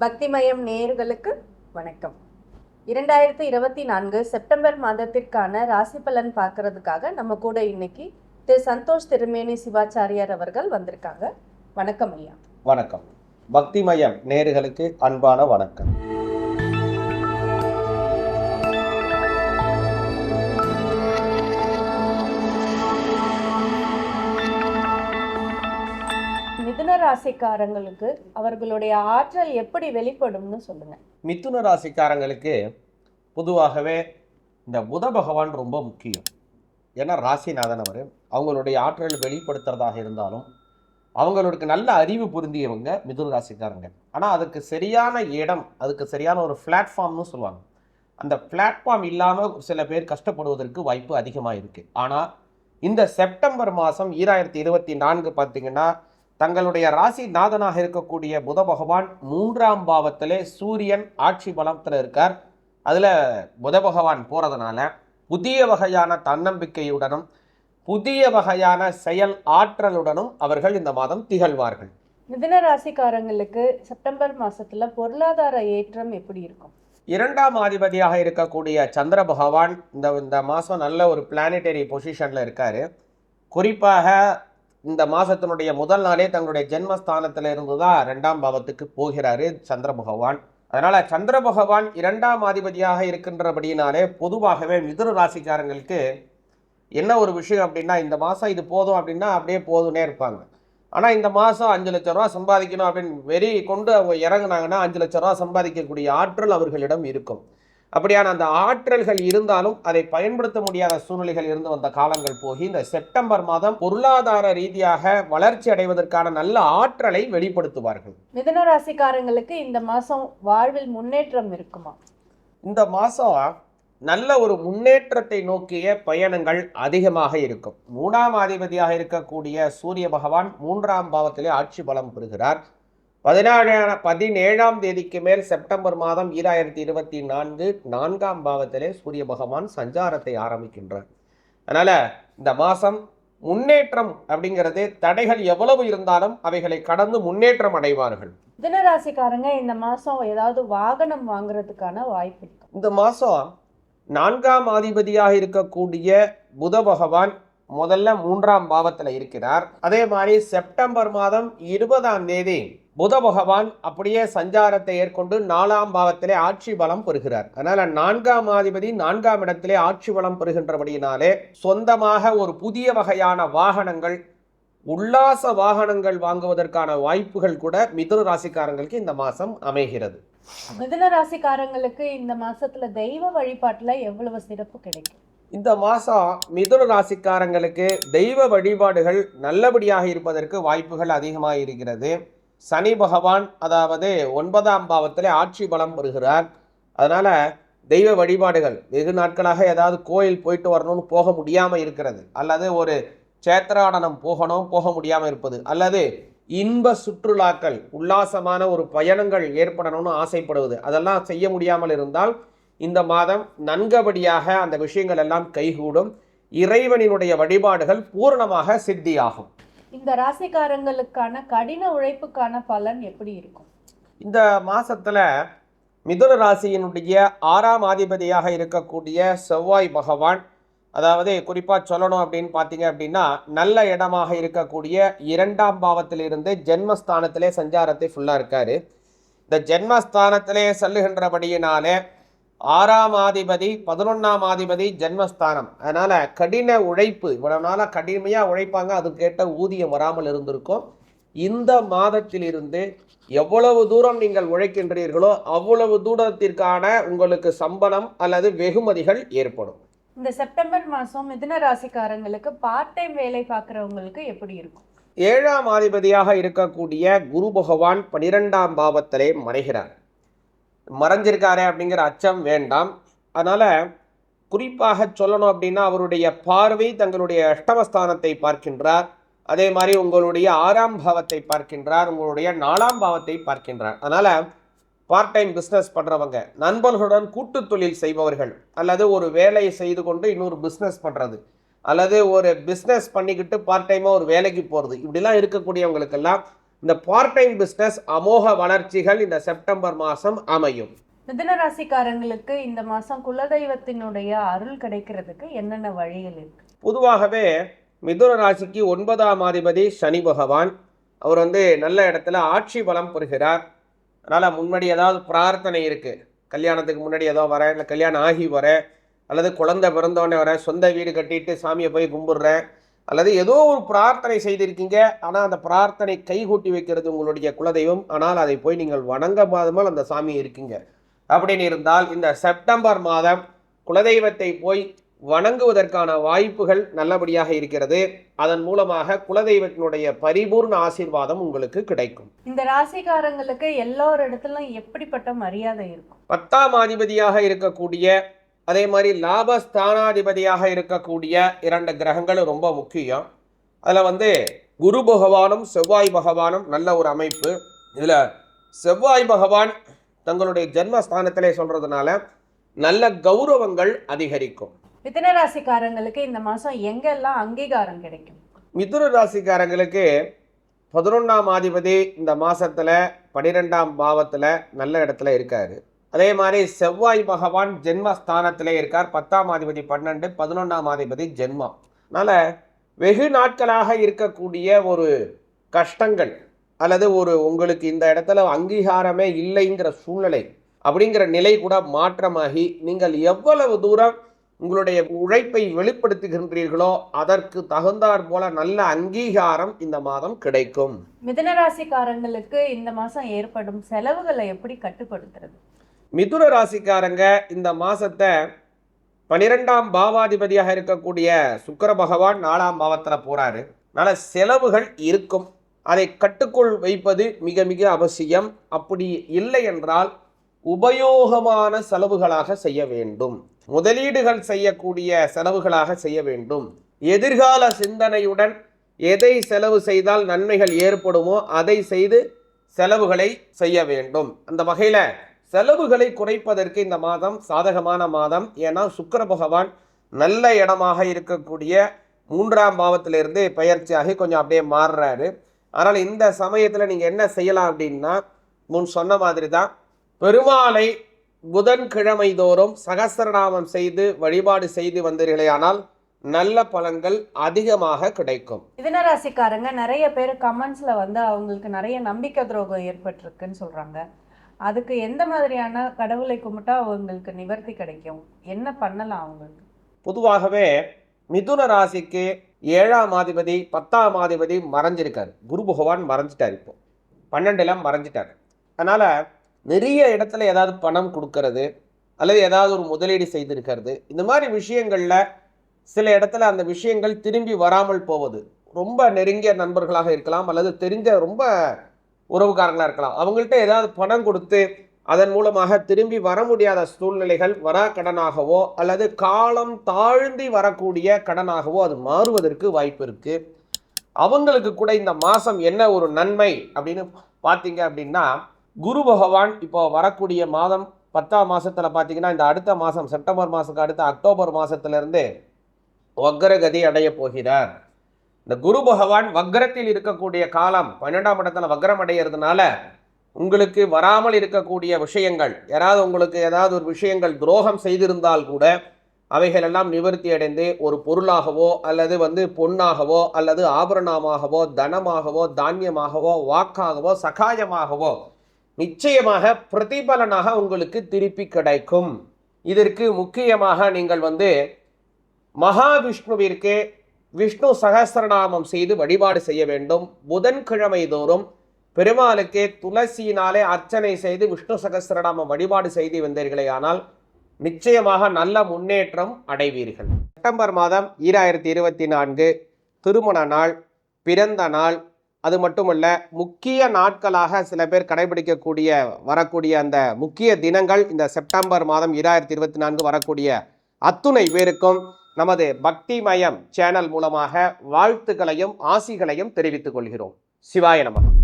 பக்திமயம் நேயர்களுக்கு வணக்கம். இரண்டாயிரத்தி இருபத்தி நான்கு செப்டம்பர் மாதத்திற்கான ராசி பலன் பார்க்கறதுக்காக நம்ம கூட இன்னைக்கு திரு சந்தோஷ் திருமேனி சிவாச்சாரியார் அவர்கள் வந்திருக்காங்க. வணக்கம் ஐயா. வணக்கம். பக்திமயம் நேர்களுக்கு அன்பான வணக்கம். ராசிக்காரங்களுக்கு அவர்களுடைய ஆற்றல் எப்படி வெளிப்படும்னு சொல்லுங்க. மிதுன ராசிக்காரங்களுக்கு பொதுவாகவே இந்த புத பகவான் ரொம்ப முக்கியம். ஏன்னா ராசிநாதன் அவர் அவங்களுடைய ஆற்றல் வெளிப்படுத்துறதாக இருந்தாலும் அவங்களுக்கு நல்ல அறிவு பொருந்தியவங்க மிதுன ராசிக்காரங்க ஆனால் அதுக்கு சரியான இடம் அதுக்கு சரியான ஒரு பிளாட்ஃபார்ம்னு சொல்லுவாங்க. அந்த பிளாட்ஃபார்ம் இல்லாமல் சில பேர் கஷ்டப்படுவதற்கு வாய்ப்பு அதிகமாக இருக்குது ஆனால் இந்த செப்டம்பர் மாதம் ஈராயிரத்தி இருபத்தி நான்கு பார்த்தீங்கன்னா தங்களுடைய ராசி நாதனாக இருக்கக்கூடிய புத பகவான் மூன்றாம் பாவத்திலே சூரியன் ஆட்சி பலத்தில் இருக்கார். அதில் புத பகவான் போகிறதுனால புதிய வகையான தன்னம்பிக்கையுடனும் புதிய வகையான செயல் ஆற்றலுடனும் அவர்கள் இந்த மாதம் திகழ்வார்கள். மிதுன ராசிக்காரங்களுக்கு செப்டம்பர் மாசத்துல பொருளாதார ஏற்றம் எப்படி இருக்கும்? இரண்டாம் அதிபதியாக இருக்கக்கூடிய சந்திர பகவான் இந்த இந்த மாதம் நல்ல ஒரு பிளானட்டரி பொசிஷனில் இருக்கார். குறிப்பாக இந்த மாதத்தினுடைய முதல் நாளே தங்களுடைய ஜென்மஸ்தானத்தில் இருந்து தான் ரெண்டாம் பாவத்துக்கு போகிறாரு சந்திர பகவான். அதனால் சந்திர பகவான் இரண்டாம் அதிபதியாக இருக்கின்றபடியினாலே பொதுவாகவே மிதுன ராசிக்காரங்களுக்கு என்ன ஒரு விஷயம் அப்படின்னா இந்த மாதம் இது போதும் அப்படின்னா அப்படியே போதுனே இருப்பாங்க. ஆனால் இந்த மாதம் அஞ்சு லட்ச ரூபா சம்பாதிக்கணும் அப்படின்னு வெறி கொண்டு அவங்க இறங்குனாங்கன்னா அஞ்சு லட்ச ரூபா சம்பாதிக்கக்கூடிய ஆற்றல் அவர்களிடம் இருக்கும். அப்படியான அந்த ஆற்றல்கள் இருந்தாலும் அதை பயன்படுத்த முடியாத சூழ்நிலைகள் இருந்து வந்த காலங்கள் போகி இந்த செப்டம்பர் மாதம் பொருளாதார ரீதியாக வளர்ச்சி அடைவதற்கான நல்ல ஆற்றலை வெளிப்படுத்துவார்கள். மிதுன ராசிக்காரங்களுக்கு இந்த மாசம் வாழ்வில் முன்னேற்றம் இருக்குமா? இந்த மாதம் நல்ல ஒரு முன்னேற்றத்தை நோக்கிய பயணங்கள் அதிகமாக இருக்கும். மூணாம் அதிபதியாக இருக்கக்கூடிய சூரிய பகவான் மூன்றாம் பாவத்திலே ஆட்சி பலம் பெறுகிறார். பதினாறாம் பதினேழாம் தேதிக்கு மேல் செப்டம்பர் மாதம் ஈராயிரத்தி இருபத்தி நான்கு நான்காம் பாவத்திலே சூரிய பகவான் சஞ்சாரத்தை ஆரம்பிக்கின்றார். அதனால் இந்த மாதம் முன்னேற்றம் அப்படிங்கிறது தடைகள் எவ்வளவு இருந்தாலும் அவைகளை கடந்து முன்னேற்றம் அடைவார்கள். மிதுன ராசிக்காரங்க இந்த மாசம் ஏதாவது வாகனம் வாங்குறதுக்கான வாய்ப்பு இந்த மாதம் நான்காம் அதிபதியாக இருக்கக்கூடிய புத பகவான் முதல்ல மூன்றாம் பாவத்தில் இருக்கிறார். அதே மாதிரி செப்டம்பர் மாதம் இருபதாம் தேதி புத பகவான் அப்படியே சஞ்சாரத்தை ஏற்கொண்டு நாலாம் பாவத்திலே ஆட்சி பலம் பெறுகிறார். அதனால நான்காம் அதிபதி நான்காம் இடத்திலே ஆட்சி பலம் பெறுகின்றபடியினாலே சொந்தமாக ஒரு புதிய வகையான வாகனங்கள் உல்லாச வாகனங்கள் வாங்குவதற்கான வாய்ப்புகள் கூட மிதுன ராசிக்காரங்களுக்கு இந்த மாதம் அமைகிறது. மிதுன ராசிக்காரங்களுக்கு இந்த மாசத்துல தெய்வ வழிபாட்டுல எவ்வளவு சிறப்பு கிடைக்கும்? இந்த மாதம் மிதுன ராசிக்காரங்களுக்கு தெய்வ வழிபாடுகள் நல்லபடியாக இருப்பதற்கு வாய்ப்புகள் அதிகமாக இருக்கிறது. சனி பகவான் அதாவது ஒன்பதாம் பாவத்தில் ஆட்சி பலம் வருகிறார் அதனால் தெய்வ வழிபாடுகள் வெகு நாட்களாக ஏதாவது கோயில் போயிட்டு வரணும்னு போக முடியாமல் இருக்கிறது. அல்லது ஒரு சேத்திராடனம் போகணும் போக முடியாமல் இருப்பது. அல்லது இன்ப சுற்றுலாக்கள் உல்லாசமான ஒரு பயணங்கள் ஏற்படணும்னு ஆசைப்படுவது. அதெல்லாம் செய்ய முடியாமல் இருந்தால் இந்த மாதம் நன்கபடியாக அந்த விஷயங்கள் எல்லாம் கைகூடும். இறைவனினுடைய வழிபாடுகள் பூரணமாக சித்தியாகும். இந்த ராசிக்காரங்களுக்கான கடின உழைப்புக்கான பலன் எப்படி இருக்கும்? இந்த மாசத்துல மிதுன ராசியினுடைய ஆறாம் அதிபதியாக இருக்கக்கூடிய செவ்வாய் பகவான் அதாவது குறிப்பாக சொல்லணும் அப்படின்னு பார்த்தீங்க அப்படின்னா நல்ல இடமாக இருக்கக்கூடிய இரண்டாம் பாவத்திலிருந்து ஜென்மஸ்தானத்திலே சஞ்சாரத்தை ஃபுல்லாக இருக்காரு. இந்த ஜென்மஸ்தானத்திலே செல்லுகின்றபடியினாலே ஆறாம் ஆதிபதி பதினொன்றாம் ஆதிபதி ஜென்மஸ்தானம். அதனால் கடின உழைப்பு இவ்வளவு நாளாக கடுமையாக உழைப்பாங்க அதுக்கேற்ற ஊதியம் வராமல் இருந்திருக்கும். இந்த மாதத்திலிருந்து எவ்வளவு தூரம் நீங்கள் உழைக்கின்றீர்களோ அவ்வளவு தூரத்திற்கான உங்களுக்கு சம்பளம் அல்லது வெகுமதிகள் ஏற்படும். இந்த செப்டம்பர் மாசம் மிதுன ராசிக்காரங்களுக்கு பார்ட் டைம் வேலை பார்க்குறவங்களுக்கு எப்படி இருக்கும்? ஏழாம் அதிபதியாக இருக்கக்கூடிய குரு பகவான் பனிரெண்டாம் பாவத்திலே மறைகிறார். மறைஞ்சிருக்காரே அப்படிங்கிற அச்சம் வேண்டாம். அதனால் குறிப்பாக சொல்லணும் அப்படின்னா அவருடைய பார்வை தங்களுடைய அஷ்டமஸ்தானத்தை பார்க்கின்றார். அதே மாதிரி உங்களுடைய ஆறாம் பாவத்தை பார்க்கின்றார் உங்களுடைய நாலாம் பாவத்தை பார்க்கின்றார். அதனால் பார்ட் டைம் பிஸ்னஸ் பண்ணுறவங்க நண்பர்களுடன் கூட்டு தொழில் செய்பவர்கள் அல்லது ஒரு வேலையை செய்து கொண்டு இன்னொரு பிஸ்னஸ் பண்ணுறது அல்லது ஒரு பிஸ்னஸ் பண்ணிக்கிட்டு பார்ட் டைமாக ஒரு வேலைக்கு போகிறது இப்படிலாம் இருக்கக்கூடியவங்களுக்கெல்லாம் இந்த பார்ட் டைம் பிஸ்னஸ் அமோக வளர்ச்சிகள் இந்த செப்டம்பர் மாதம் அமையும். மிதுன ராசிக்காரங்களுக்கு இந்த மாசம் குலதெய்வத்தினுடைய அருள் கிடைக்கிறதுக்கு என்னென்ன வழிகள் இருக்கு? பொதுவாகவே மிதுன ராசிக்கு ஒன்பதாம் அதிபதி சனி பகவான். அவர் வந்து நல்ல இடத்துல ஆட்சி பலம் பெறுகிறார் அதனால் முன்னாடி ஏதாவது பிரார்த்தனை இருக்குது கல்யாணத்துக்கு முன்னாடி ஏதோ வரேன் இல்லை கல்யாணம் ஆகி வரேன் அல்லது குழந்தை பிறந்தோடனே வரேன் சொந்த வீடு கட்டிட்டு சாமியை போய் கும்பிடுறேன். அல்லது ஏதோ ஒரு பிரார்த்தனை செய்திருக்கீங்க ஆனால் அந்த பிரார்த்தனை கைகூட்டி வைக்கிறது உங்களுடைய குலதெய்வம். ஆனால் அதை போய் நீங்கள் வணங்க மாதமால் அந்த சாமி இருக்கீங்க. அப்படின்னு இருந்தால் இந்த செப்டம்பர் மாதம் குலதெய்வத்தை போய் வணங்குவதற்கான வாய்ப்புகள் நல்லபடியாக இருக்கிறது. அதன் மூலமாக குலதெய்வத்தினுடைய பரிபூர்ண ஆசீர்வாதம் உங்களுக்கு கிடைக்கும். இந்த ராசிக்காரங்களுக்கு எல்லோரு இடத்துலயும் எப்படிப்பட்ட மரியாதை இருக்கும்? பத்தாம் அதிபதியாக இருக்கக்கூடிய அதே மாதிரி லாபஸ்தானாதிபதியாக இருக்கக்கூடிய இரண்டு கிரகங்களும் ரொம்ப முக்கியம். அதில் வந்து குரு பகவானும் செவ்வாய் பகவானும் நல்ல ஒரு அமைப்பு. இதில் செவ்வாய் பகவான் தங்களுடைய ஜென்மஸ்தானத்திலே சொல்றதுனால நல்ல கௌரவங்கள் அதிகரிக்கும். மிதுன ராசிக்காரங்களுக்கு இந்த மாசம் எங்கெல்லாம் அங்கீகாரம் கிடைக்கும்? மிதுன ராசிக்காரங்களுக்கு பதினொன்றாம் அதிபதி இந்த மாசத்துல பனிரெண்டாம் பாவத்துல நல்ல இடத்துல இருக்காரு. அதே மாதிரி செவ்வாய் பகவான் ஜென்மஸ்தானத்திலே இருக்கார். பத்தாம் அதிபதி பன்னெண்டு பதினொன்றாம் அதிபதி ஜென்மம். அதனால் வெகு நாட்களாக இருக்கக்கூடிய ஒரு கஷ்டங்கள் அல்லது ஒரு உங்களுக்கு இந்த இடத்துல அங்கீகாரமே இல்லைங்கிற சூழ்நிலை அப்படிங்கிற நிலை கூட மாற்றமாகி நீங்கள் எவ்வளவு தூரம் உங்களுடைய உழைப்பை வெளிப்படுத்துகின்றீர்களோ அதற்கு தகுந்தாற் போல நல்ல அங்கீகாரம் இந்த மாதம் கிடைக்கும். மிதனராசிக்காரங்களுக்கு இந்த மாதம் ஏற்படும் செலவுகளை எப்படி கட்டுப்படுத்துறது? மிதுன ராசிக்காரங்க இந்த மாசத்தை பனிரெண்டாம் பாவாதிபதியாக இருக்கக்கூடிய சுக்கர பகவான் நாலாம் பாவத்தில் போறாரு. அதனால செலவுகள் இருக்கும். அதை கட்டுக்குள் வைப்பது மிக மிக அவசியம். அப்படி இல்லை என்றால் உபயோகமான செலவுகளாக செய்ய வேண்டும். முதலீடுகள் செய்யக்கூடிய செலவுகளாக செய்ய வேண்டும். எதிர்கால சிந்தனையுடன் எதை செலவு செய்தால் நன்மைகள் ஏற்படுமோ அதை செய்து செலவுகளை செய்ய வேண்டும். அந்த வகையில் செலவுகளை குறைப்பதற்கு இந்த மாதம் சாதகமான மாதம். ஏன்னா சுக்கர பகவான் நல்ல இடமாக இருக்கக்கூடிய மூன்றாம் பாவத்திலிருந்து பயிற்சியாகி கொஞ்சம் அப்படியே மாறுறாரு. அதனால் இந்த சமயத்தில் நீங்கள் என்ன செய்யலாம் அப்படின்னா முன் சொன்ன மாதிரி தான் பெருமாளை புதன்கிழமை தோறும் சகசரநாமம் செய்து வழிபாடு செய்து வந்தீர்களேயானால் நல்ல பலன்கள் அதிகமாக கிடைக்கும். மிதுன ராசிக்காரங்க நிறைய பேர் கமெண்ட்ஸ்ல வந்து அவங்களுக்கு நிறைய நம்பிக்கை துரோகம் ஏற்பட்டிருக்குன்னு சொல்றாங்க. அதுக்கு எந்த மாதிரியான கடவுளை கும்பிட்டா அவங்களுக்கு நிவர்த்தி கிடைக்கும்? என்ன பண்ணலாம் அவங்களுக்கு? பொதுவாகவே மிதுன ராசிக்கு ஏழாம் ஆதிபதி பத்தாம் ஆதிபதி மறைஞ்சிருக்காரு. குரு பகவான் மறைஞ்சிட்டார் இப்போ. பன்னெண்டுலாம் மறைஞ்சிட்டார். அதனால் நிறைய இடத்துல ஏதாவது பணம் கொடுக்கறது அல்லது ஏதாவது ஒரு முதலீடு செய்திருக்கிறது இந்த மாதிரி விஷயங்களில் சில இடத்துல அந்த விஷயங்கள் திரும்பி வராமல் போவது. ரொம்ப நெருங்கிய நண்பர்களாக இருக்கலாம் அல்லது தெரிஞ்ச ரொம்ப உறவுக்காரங்களாக இருக்கலாம். அவங்கள்ட்ட ஏதாவது பணம் கொடுத்து அதன் மூலமாக திரும்பி வர முடியாத சூழ்நிலைகள் வரா கடனாகவோ அல்லது காலம் தாழ்ந்தி வரக்கூடிய கடனாகவோ அது மாறுவதற்கு வாய்ப்பு இருக்குது அவங்களுக்கு கூட இந்த மாதம் என்ன ஒரு நன்மை அப்படின்னு பார்த்தீங்க அப்படின்னா குரு பகவான் இப்போ வரக்கூடிய மாதம் பத்தாம் மாதத்தில் பார்த்தீங்கன்னா இந்த அடுத்த மாதம் செப்டம்பர் மாதத்துக்கு அடுத்த அக்டோபர் மாதத்துலேருந்து இருந்து அடைய போகிறார். இந்த குரு பகவான் வக்ரத்தில் இருக்கக்கூடிய காலம் பன்னெண்டாம் இடத்துல வக்ரம் அடையிறதுனால உங்களுக்கு வராமல் இருக்கக்கூடிய விஷயங்கள் யாராவது உங்களுக்கு ஏதாவது ஒரு விஷயங்கள் துரோகம் செய்திருந்தால் கூட அவைகளெல்லாம் நிவர்த்தி அடைந்து ஒரு பொருளாகவோ அல்லது வந்து பொன்னாகவோ அல்லது ஆபரணமாகவோ தனமாகவோ தானியமாகவோ வாக்காகவோ சகாயமாகவோ நிச்சயமாக பிரதிபலனாக உங்களுக்கு திருப்பி கிடைக்கும். இதற்கு முக்கியமாக நீங்கள் வந்து மகாவிஷ்ணுவிற்கு விஷ்ணு சகசரநாமம் செய்து வழிபாடு செய்ய வேண்டும். புதன்கிழமை தோறும் பெருமாளுக்கு துளசியினாலே அர்ச்சனை செய்து விஷ்ணு சகசரநாமம் வழிபாடு செய்து வந்தீர்களே ஆனால் நிச்சயமாக நல்ல முன்னேற்றம் அடைவீர்கள். செப்டம்பர் மாதம் ஈராயிரத்தி இருபத்தி நான்கு திருமண நாள் பிறந்த நாள் அது மட்டுமல்ல முக்கிய நாட்களாக சில பேர் கடைபிடிக்கக்கூடிய வரக்கூடிய அந்த முக்கிய தினங்கள் இந்த செப்டம்பர் மாதம் ஈராயிரத்தி இருபத்தி நான்கு வரக்கூடிய அத்துணை பேருக்கும் நமது பக்திமயம் சேனல் மூலமாக வாழ்த்துக்களையும் ஆசிகளையும் தெரிவித்துக் கொள்கிறோம். சிவாய நமகம்